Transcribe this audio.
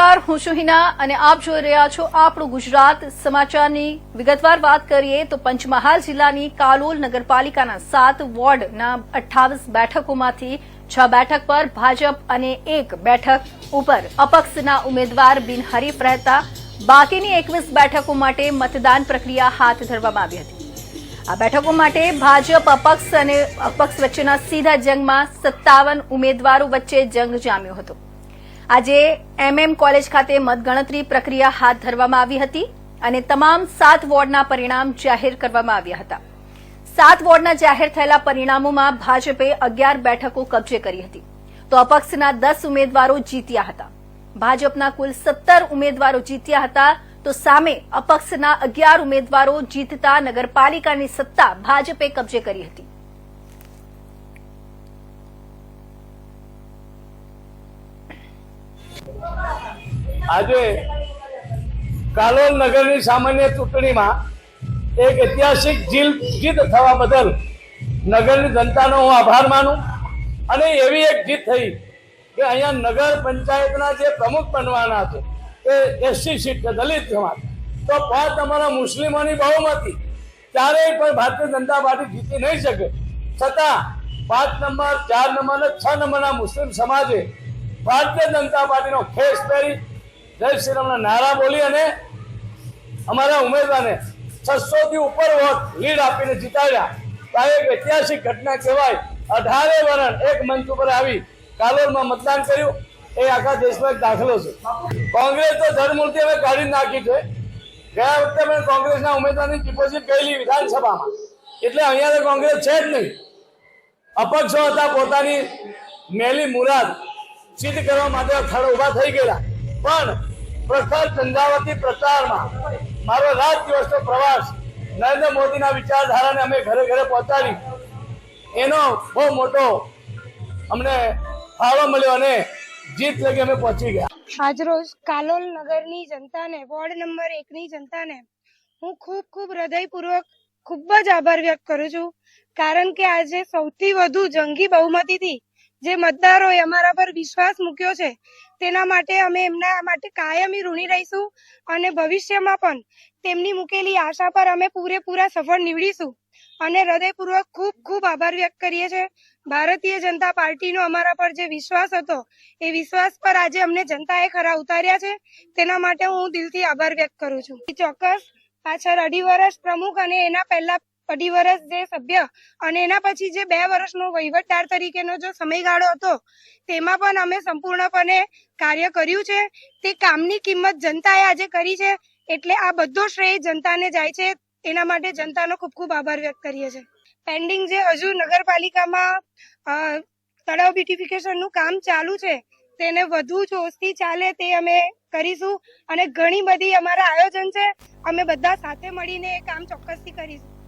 નમસ્કાર, હું છું હિના અને આપ જોઈ રહ્યા છો આપણું ગુજરાત સમાચારની. વિગતવાર વાત કરીએ તો પંચમહાલ જિલ્લાની કાલોલ નગરપાલિકાના સાત વોર્ડના અઠ્ઠાવીસ બેઠકોમાંથી છ બેઠક પર ભાજપ અને એક બેઠક ઉપર અપક્ષના ઉમેદવાર બિનહરીફ રહેતા. બાકીની એકવીસ બેઠકો માટે મતદાન પ્રક્રિયા હાથ ધરવામાં આવી હતી. આ બેઠકો માટે ભાજપ, અપક્ષ અને અપક્ષ વચ્ચેના સીધા જંગમાં સત્તાવન ઉમેદવારો વચ્ચે જંગ જામ્યો હતો. આજે એમએમ કોલેજ ખાતે મતગણતરી પ્રક્રિયા હાથ ધરવામાં આવી હતી અને તમામ સાત વોર્ડના પરિણામ જાહેર કરવામાં આવ્યા હતા. સાત વોર્ડના જાહેર થયેલા પરિણામોમાં ભાજપે અગિયાર બેઠકો કબજે કરી હતી. તો અપક્ષના દસ ઉમેદવારો જીત્યા હતા. ભાજપના કુલ સત્તર ઉમેદવારો જીત્યા હતા. તો સામે અપક્ષના અગિયાર ઉમેદવારો જીતતા નગરપાલિકાની સત્તા ભાજપે કબજે કરી હતી. આજે કાલોલ નગરની સામાન્ય ચૂંટણીમાં એક ઐતિહાસિક જીલ જીત થવા બદલ નગરની જનતાનો હું આભાર માનું અને એવી એક જીત થઈ કે અહીંયા નગર પંચાયતના જે પ્રમુખ બનવાના છે એ એસસી સીટ છે, દલિત સમાજ. તો પાંચ અમારા મુસ્લિમોની બહુમતી ક્યારેય પણ ભારતીય જનતા પાર્ટી જીતી નહીં શકે. છતાં પાંચ નંબર, ચાર નંબર અને છ નંબરના મુસ્લિમ સમાજે ભારતીય જનતા પાર્ટીનો ખેસ પહેરી જય શ્રી રામના નારા બોલી અને અમારા ઉમેદવારને છસો થી ઉપર વોટ લીડ આપીને જીતાડ્યા. તો એક ઐતિહાસિક ઘટના કહેવાય, અઢારે વરણ એક મંચ ઉપર આવી કાલોલમાં મતદાન કર્યું. એ આખા દેશમાં એક દાખલો છે. કોંગ્રેસ તો ધરમૂળથી હવે કાઢી નાખી છે. ગયા વખતે મેં કોંગ્રેસના ઉમેદવારની ડિપોઝિટ કરેલી વિધાનસભામાં. એટલે અહીંયા તો કોંગ્રેસ છે જ નહીં. અપક્ષો હતા, પોતાની મેલી મુરાદ સિદ્ધ કરવા માટે અખાડો ઊભા થઈ ગયેલા. પણ પ્રખર ચંદાવતી પ્રચારમાં. મારો રાત દિવસનો પ્રવાસ. નરેન્દ્ર મોદીના વિચારધારાને અમે ઘરે ઘરે પહોંચાડી. એનો બહુ મોટો અમને ફાળો મળ્યો અને જીત લગી અમે પહોંચી ગયા. આજરોજ કાલોલ નગરની જનતાને, વોર્ડ નંબર એકની જનતાને હું ખૂબ ખૂબ હૃદયપૂર્વક ખૂબ જ આભાર વ્યક્ત કરું છું. કારણ કે આજે સૌથી વધુ જંગી બહુમતીથી જે મતદારોએ અમારા પર વિશ્વાસ મૂક્યો છે, તેના માટે અમે એમના માટે કાયમી ઋણી રહીશું અને ભવિષ્યમાં પણ તેમની મૂકેલી આશા પર અમે પૂરેપૂરા સફળ નીવડીશું. અને હૃદયપૂર્વક ખૂબ ખૂબ આભાર વ્યક્ત કરીએ છીએ. ભારતીય જનતા પાર્ટીનો અમારા પર જે વિશ્વાસ હતો, એ વિશ્વાસ પર આજે અમને જનતાએ ખરા ઉતાર્યા છે. તેના માટે હું દિલથી આભાર વ્યક્ત કરું છું. ચોક્કસ પાછળ અઢી વર્ષ પ્રમુખ અને એના પહેલા અઢી વર્ષ જે સભ્ય અને એના પછી જે બે વર્ષનો વહીવટદાર તરીકેનો જો સમયગાળો હતો, તેમાં પણ અમે સંપૂર્ણપણે કાર્ય કર્યું છે. તે કામની કિંમત જનતાએ આજે કરી છે, એટલે આ બધો શ્રેય જનતાને જાય છે. એના માટે જનતાનો ખૂબ ખૂબ આભાર વ્યક્ત કરીએ છીએ. પેન્ડિંગ જે હજુ નગરપાલિકામાં તળાવ બ્યુટિફિકેશનનું કામ ચાલુ છે, તેને વધુ જોશથી ચાલે તે અમે કરીશું. અને ઘણી બધી અમારા આયોજન છે. અમે બધા સાથે મળીને એ કામ ચોક્કસથી કરીશું.